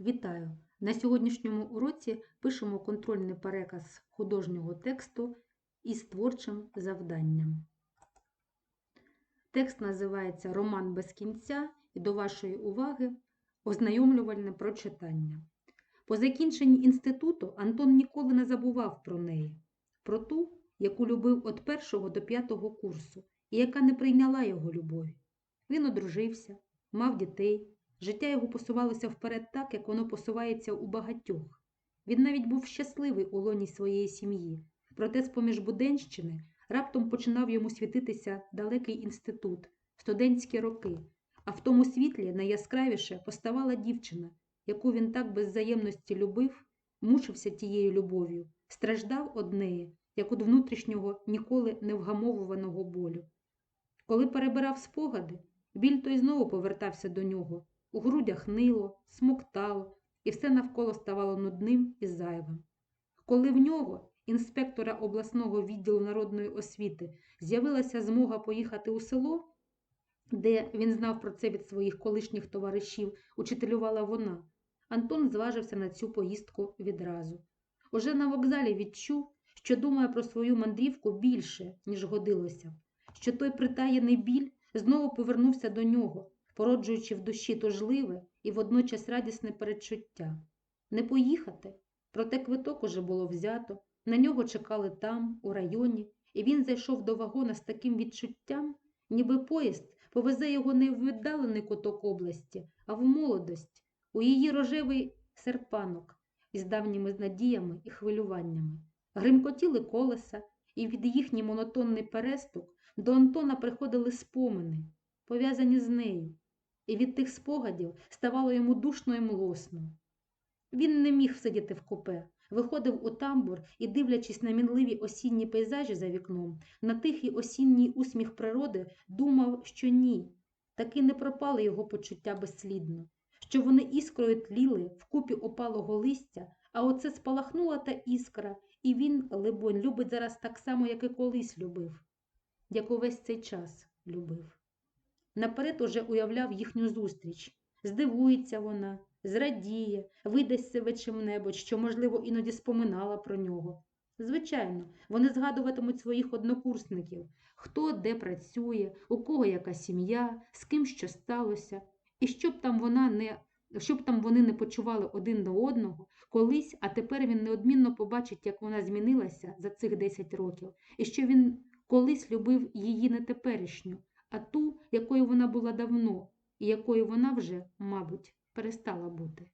Вітаю! На сьогоднішньому уроці пишемо контрольний переказ художнього тексту із творчим завданням. Текст називається Роман без кінця і до вашої уваги ознайомлювальне прочитання. По закінченні інституту Антон ніколи не забував про неї, про ту, яку любив від першого до п'ятого курсу і яка не прийняла його любові. Він одружився, мав дітей. Життя його посувалося вперед так, як воно посувається у багатьох. Він навіть був щасливий у лоні своєї сім'ї, проте з-поміж Буденщини раптом починав йому світитися далекий інститут, студентські роки, а в тому світлі найяскравіше поставала дівчина, яку він так без взаємності любив, мучився тією любов'ю, страждав од неї, як від внутрішнього ніколи не вгамовуваного болю. Коли перебирав спогади, біль той знову повертався до нього. У грудях нило, смоктало, і все навколо ставало нудним і зайвим. Коли в нього, інспектора обласного відділу народної освіти, з'явилася змога поїхати у село, де він знав про це від своїх колишніх товаришів, учителювала вона, Антон зважився на цю поїздку відразу. Уже на вокзалі відчув, що думає про свою мандрівку більше, ніж годилося, що той притаєний біль знову повернувся до нього породжуючи в душі тужливе і водночас радісне передчуття. Не поїхати, проте квиток уже було взято, на нього чекали там, у районі, і він зайшов до вагона з таким відчуттям, ніби поїзд повезе його не в віддалений куток області, а в молодость, у її рожевий серпанок із давніми надіями і хвилюваннями. Гримкотіли колеса, і від їхній монотонний перестук до Антона приходили спомини, пов'язані з нею, і від тих спогадів ставало йому душно і млосно. Він не міг сидіти в купе, виходив у тамбур і, дивлячись на мінливі осінні пейзажі за вікном, на тихий осінній усміх природи, думав, що ні, таки не пропали його почуття безслідно, що вони іскрою тліли вкупі опалого листя, а оце спалахнула та іскра, і він, либонь, любить зараз так само, як і колись любив, як увесь цей час любив. Наперед уже уявляв їхню зустріч. Здивується вона, зрадіє, видасть себе чим-небудь, що, можливо, іноді споминала про нього. Звичайно, вони згадуватимуть своїх однокурсників, хто де працює, у кого яка сім'я, з ким що сталося, і щоб там вона не. Щоб там вони не почували один до одного, колись, а тепер він неодмінно побачить, як вона змінилася за цих 10 років, і що він колись любив її не теперішню, а ту, якою вона була давно, і якою вона вже, мабуть, перестала бути.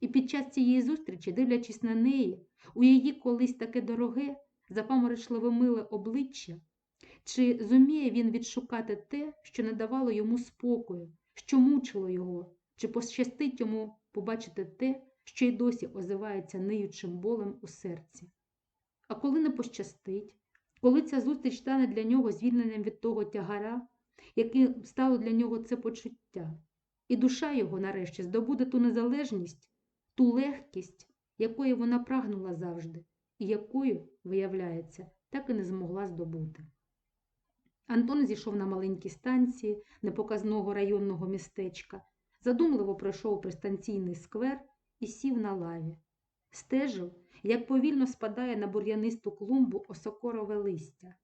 І під час цієї зустрічі, дивлячись на неї, у її колись таке дороге, запаморочливе миле обличчя, чи зуміє він відшукати те, що не давало йому спокою, що мучило його, чи пощастить йому побачити те, що й досі озивається ниючим болем у серці. А коли не пощастить, коли ця зустріч стане для нього звільненням від того тягара, яким стало для нього це почуття, і душа його нарешті здобуде ту незалежність, ту легкість, якої вона прагнула завжди, і якою, виявляється, так і не змогла здобути. Антон зійшов на маленькій станції непоказного районного містечка, задумливо пройшов пристанційний сквер і сів на лаві. Стежив, як повільно спадає на бур'янисту клумбу осокорове листя.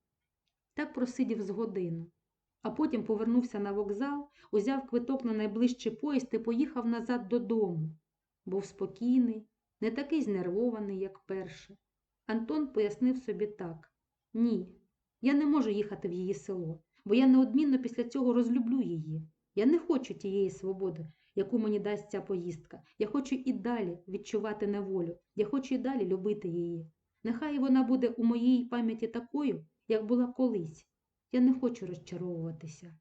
Так просидів з годину а потім повернувся на вокзал, узяв квиток на найближчий поїзд і поїхав назад додому. Був спокійний, не такий знервований, як перше. Антон пояснив собі так: ні, я не можу їхати в її село, бо я неодмінно після цього розлюблю її. Я не хочу тієї свободи, яку мені дасть ця поїздка. Я хочу і далі відчувати неволю, я хочу і далі любити її. Нехай вона буде у моїй пам'яті такою, як була колись, я не хочу розчаровуватися.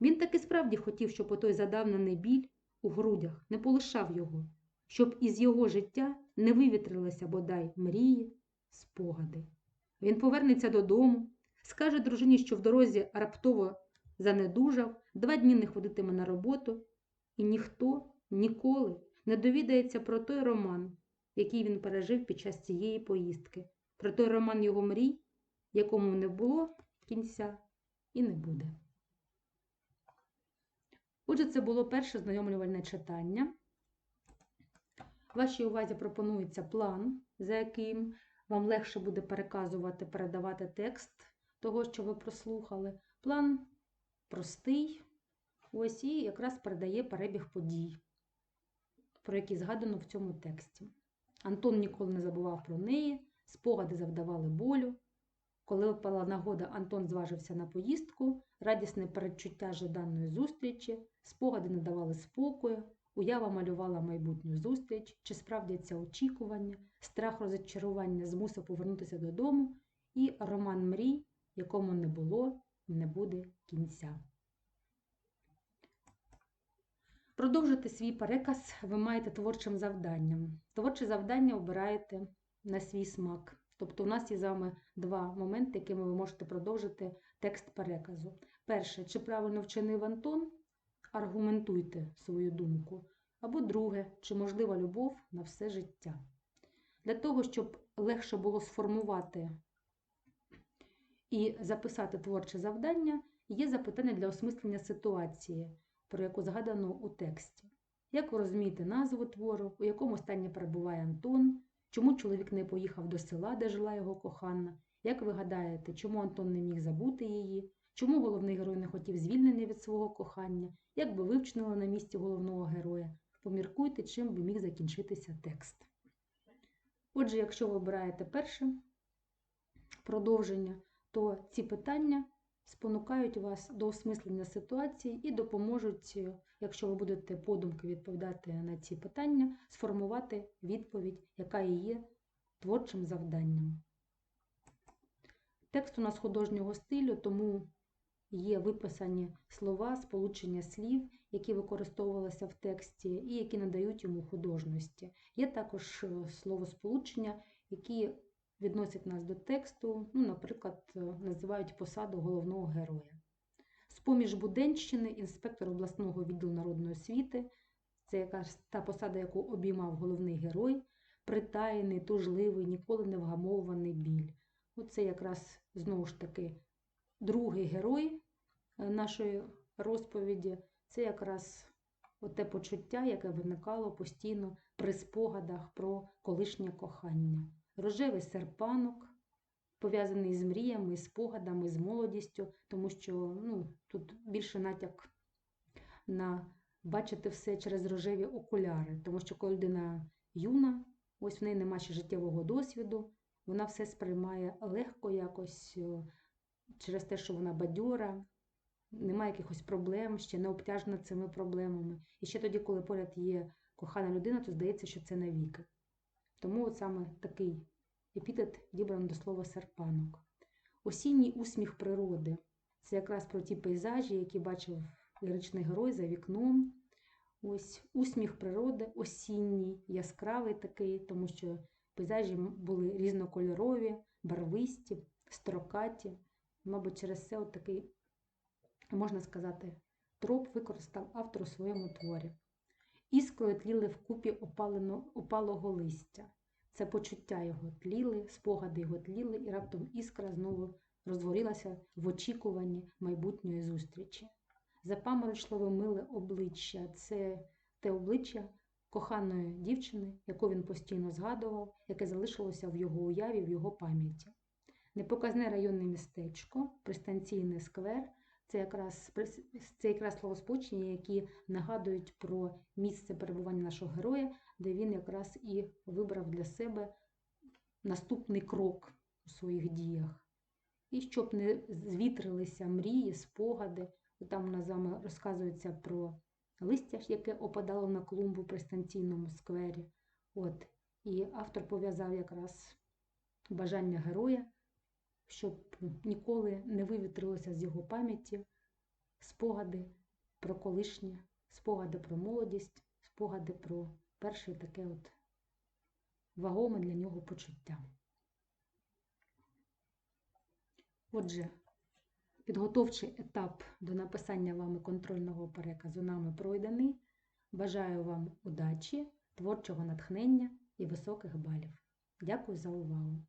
Він таки справді хотів, щоб отой задавнений біль у грудях не полишав його, щоб із його життя не вивітрилися бодай мрії, спогади. Він повернеться додому, скаже дружині, що в дорозі раптово занедужав, два дні не ходитиме на роботу, і ніхто ніколи не довідається про той роман, який він пережив під час цієї поїздки, про той роман його мрій якому не було кінця і не буде. Отже, це було перше знайомлювальне читання. Вашій увазі пропонується план, за яким вам легше буде переказувати, передавати текст того, що ви прослухали. План простий, ось і якраз передає перебіг подій, про які згадано в цьому тексті. Антон ніколи не забував про неї, спогади завдавали болю. Коли випала нагода, Антон зважився на поїздку, радісне передчуття жаданої зустрічі, спогади не давали спокою, уява малювала майбутню зустріч, чи справдяться очікування, страх розчарування змусив повернутися додому, і роман мрій, якому не було не буде кінця. Продовжити свій переказ ви маєте творчим завданням. Творче завдання обираєте на свій смак. Тобто у нас є з вами два моменти, якими ви можете продовжити текст переказу. Перше, чи правильно вчинив Антон? Аргументуйте свою думку. Або друге, чи можлива любов на все життя. Для того, щоб легше було сформувати і записати творче завдання, є запитання для осмислення ситуації, про яку згадано у тексті. Як ви розумієте назву твору, у якому стані перебуває Антон? Чому чоловік не поїхав до села, де жила його кохана? Як ви гадаєте, чому Антон не міг забути її? Чому головний герой не хотів звільнення від свого кохання? Як би вивчинила на місці головного героя? Поміркуйте, чим би міг закінчитися текст. Отже, якщо ви обираєте перше продовження, то ці питання спонукають вас до осмислення ситуації і допоможуть, якщо ви будете подумки відповідати на ці питання, сформувати відповідь, яка і є творчим завданням. Текст у нас художнього стилю, тому є виписані слова, сполучення слів, які використовувалися в тексті, і які надають йому художності. Є також словосполучення, які відносять нас до тексту, ну, наприклад, називають посаду головного героя. З-поміж Буденщини інспектор обласного відділу народної освіти, це якраз та посада, яку обіймав головний герой, притаєний, тужливий, ніколи не вгамовуваний біль. Оце якраз знову ж таки другий герой нашої розповіді, це якраз те почуття, яке виникало постійно при спогадах про колишнє кохання. Рожевий серпанок, пов'язаний з мріями, спогадами, з молодістю, тому що ну, тут більше натяк на бачити все через рожеві окуляри, тому що коли людина юна, ось в неї немає ще життєвого досвіду, вона все сприймає легко якось через те, що вона бадьора, немає якихось проблем, ще не обтяжена цими проблемами. І ще тоді, коли поряд є кохана людина, то здається, що це навіки. Тому от саме такий епітет дібрано до слова серпанок. Осінній усміх природи це якраз про ті пейзажі, які бачив ліричний герой за вікном. Ось усміх природи, осінній, яскравий такий, тому що пейзажі були різнокольорові, барвисті, строкаті. Мабуть, через це от такий, можна сказати, троп використав автор у своєму творі. Іскрою тліли вкупі опалено, опалого листя. Це почуття його тліли, спогади його тліли, і раптом іскра знову розгорілася в очікуванні майбутньої зустрічі. Запаморочливе миле обличчя це те обличчя коханої дівчини, яку він постійно згадував, яке залишилося в його уяві, в його пам'яті. Непоказне районне містечко, пристанційний сквер це якраз це якраз словосполучення, які нагадують про місце перебування нашого героя, де він якраз і вибрав для себе наступний крок у своїх діях. І щоб не звітрилися мрії, спогади. Там нас з вами розказується про листя, яке опадало на клумбу при станційному сквері. От. І автор пов'язав якраз бажання героя щоб ніколи не вивітрилося з його пам'яті спогади про колишнє, спогади про молодість, спогади про перше таке от вагоме для нього почуття. Отже, підготовчий етап до написання вами контрольного переказу нами пройдений. Бажаю вам удачі, творчого натхнення і високих балів. Дякую за увагу!